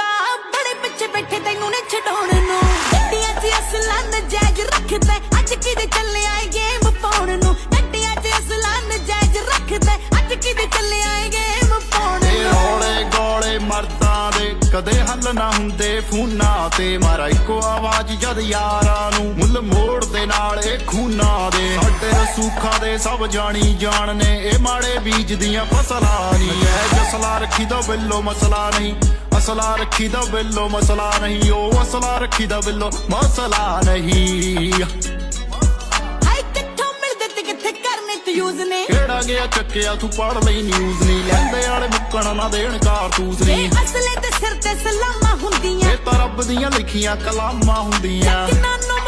ਹੋਊਗਾ ਬੜੇ ਪਿੱਛੇ ਬੈਠੇ ਤੈਨੂੰ ਨੇ ਛਡਾਉਣ ਨੂੰ। ਗੱਡੀਆਂ 'ਚ ਅਸਲਾਂ ਨਜਾਇਜ਼ ਰੱਖਦਾ। ਅੱਜ ਕਿਹਦੇ ਚੱਲਿਆ ਏ ਗੇਮ ਪਾਉਣ ਨੂੰ। ਗੱਡੀਆਂ 'ਚ ਅਸਲਾਂ ਨਜਾਇਜ਼ ਰੱਖਦਾ। ਅੱਜ ਕਿਹਦੇ ਚੱਲਿਆ ਏ ਗੇਮ ਪਾਉਣ ਨੂੰ। ਰੋਲੇ ਗੋਲੇ ਮਰਦਾਂ ਦੇ ਕਦੇ ਹੱਲ ਨਾ ਹੁੰਦੇ ਫੂਨਾ ਤੇ। ਮਾਰਾ ਇੱਕੋ ਆਵਾਜ਼ ਜਦ ਯਾਰਾਂ ਨੂੰ ਮੁੱਲ ਮੋੜ ਦੇ ਨਾਲ ਇਹ ਖੂਨਾ ਦੇ। ਸਾਡੇ ਰਸੂਖਾਂ ਦੇ ਸਭ ਜਾਣੀ ਜਾਣ ਨੇ। ਇਹ ਮਾੜੇ ਬੀਜ ਦੀਆਂ ਫਸਲਾਂ ਨਹੀਂ ਐ ਜਸਲਾ ਰੱਖੀ ਦਾ ਬਿੱਲੋ ਮਸਲਾ ਨਹੀਂ। ਅਸਲਾ ਰੱਖੀ ਦਾ ਬਿੱਲੋ ਮਸਲਾ ਨਹੀਂ ਉਹ ਅਸਲਾ ਰੱਖੀ ਦਾ ਬਿੱਲੋ ਮਸਲਾ ਨਹੀਂ। ਹਾਈ ਕਿੱਥੋਂ ਮਿਲਦੇ ਤੇ ਕਿੱਥੇ ਕਰਨੇ ਤੇ ਯੂਜ਼ ਨੇ? ਕਿਹੜਾ ਗਿਆ ਚੱਕਿਆ ਤੂੰ ਪੜ ਲਈ ਨਿਊਜ਼ ਨਹੀਂ। ਲੈਂਦੇ ਵਾਲੇ ਮੁੱਕਣ ਨਾ ਦੇਣ ਕਾਰਤੂਸ ਨਹੀਂ। ਅਸਲੇ ਤੇ ਸਿਰ ਤੇ ਸਲਾਮਾਂ ਹੁੰਦੀਆਂ। ਇਹ ਤਾਂ ਰੱਬ ਦੀਆਂ ਲਿਖੀਆਂ ਕਲਾਮਾਂ ਹੁੰਦੀਆਂ। ਕਿੰਨਾਂ ਨੂੰ